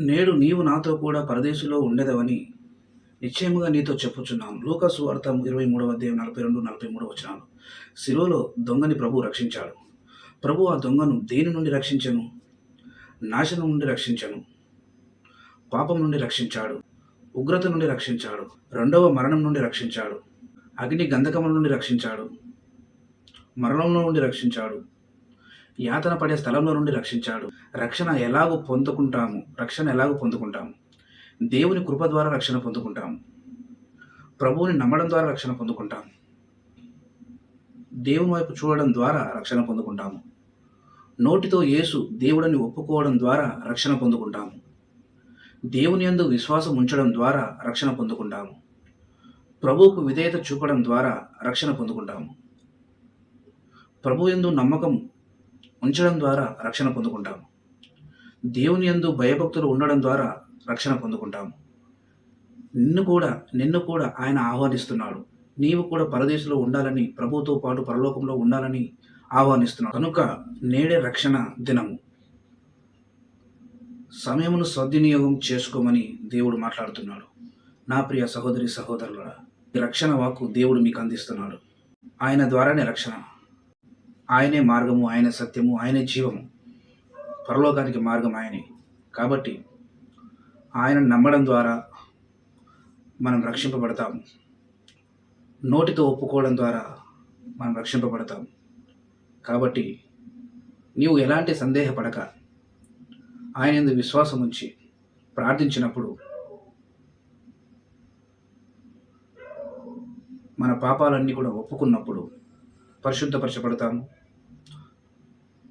నేడు నీవు నాతో కూడా పరదేశులో ఉండేదవని నిశ్చయముగా నీతో చెప్పుచున్నాను. లూకాసు వార్త ఇరవై మూడవ అధ్యాయం నలభై రెండు నలభై మూడు వచ్చినాను శిలువలో దొంగని ప్రభు రక్షించాడు. ప్రభు ఆ దొంగను దేని నుండి రక్షించను? నాశనం నుండి రక్షించను? పాపం నుండి రక్షించాడు? ఉగ్రత నుండి రక్షించాడు? రెండవ మరణం నుండి రక్షించాడు? అగ్ని గంధకముల నుండి రక్షించాడు? మరణంలో నుండి రక్షించాడు? యాతన పడే స్థలంలో నుండి రక్షించాడు. రక్షణ ఎలాగో పొందుకుంటాము? రక్షణ ఎలాగో పొందుకుంటాము? దేవుని కృప ద్వారా రక్షణ పొందుకుంటాము. ప్రభువుని నమ్మడం ద్వారా రక్షణ పొందుకుంటాము. దేవుని వైపు చూడడం ద్వారా రక్షణ పొందుకుంటాము. నోటితో యేసు దేవుడని ఒప్పుకోవడం ద్వారా రక్షణ పొందుకుంటాము. దేవుని యందు విశ్వాసం ఉంచడం ద్వారా రక్షణ పొందుకుంటాము. ప్రభువుకు విధేయత చూపడం ద్వారా రక్షణ పొందుకుంటాము. ప్రభు ఎందు నమ్మకం ఉంచడం ద్వారా రక్షణ పొందుకుంటాము. దేవుని యందు భయభక్తులు ఉండడం ద్వారా రక్షణ పొందుకుంటాము. నిన్ను కూడా నిన్ను కూడా ఆయన ఆహ్వానిస్తున్నాడు. నీవు కూడా పరదేశంలో ఉండాలని ప్రభుతో పాటు పరలోకంలో ఉండాలని ఆహ్వానిస్తున్నాడు. కనుక నేడే రక్షణ దినము. సమయమును సద్వినియోగం చేసుకోమని దేవుడు మాట్లాడుతున్నాడు. నా ప్రియ సహోదరి సహోదరుల రక్షణ వాక్కు దేవుడు మీకు అందిస్తున్నాడు. ఆయన ద్వారానే రక్షణ. ఆయనే మార్గము ఆయన సత్యము ఆయనే జీవము. పరలోకానికి మార్గం ఆయనే. కాబట్టి ఆయన నమ్మడం ద్వారా మనం రక్షింపబడతాము. నోటితో ఒప్పుకోవడం ద్వారా మనం రక్షింపబడతాం కాబట్టి నీవు ఎలాంటి సందేహపడక ఆయన ఎందు విశ్వాసం ఉంచి ప్రార్థించినప్పుడు మన పాపాలన్నీ కూడా ఒప్పుకున్నప్పుడు పరిశుద్ధపరచబడతాము.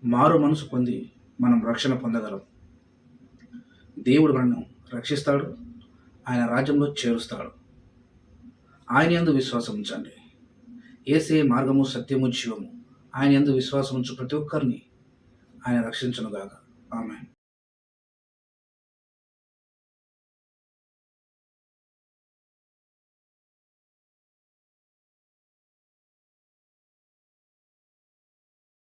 మారు మనసు పొంది మనం రక్షణ పొందగలం. దేవుడు మనను రక్షిస్తాడు. ఆయన రాజ్యంలో చేరుస్తాడు. ఆయన ఎందు విశ్వాసం ఉంచండి. ఏసే మార్గము సత్యము జీవము. ఆయన ఎందు విశ్వాసం ఉంచు ప్రతి ఒక్కరిని. ఆయన రక్షించనుగాక. ఆమె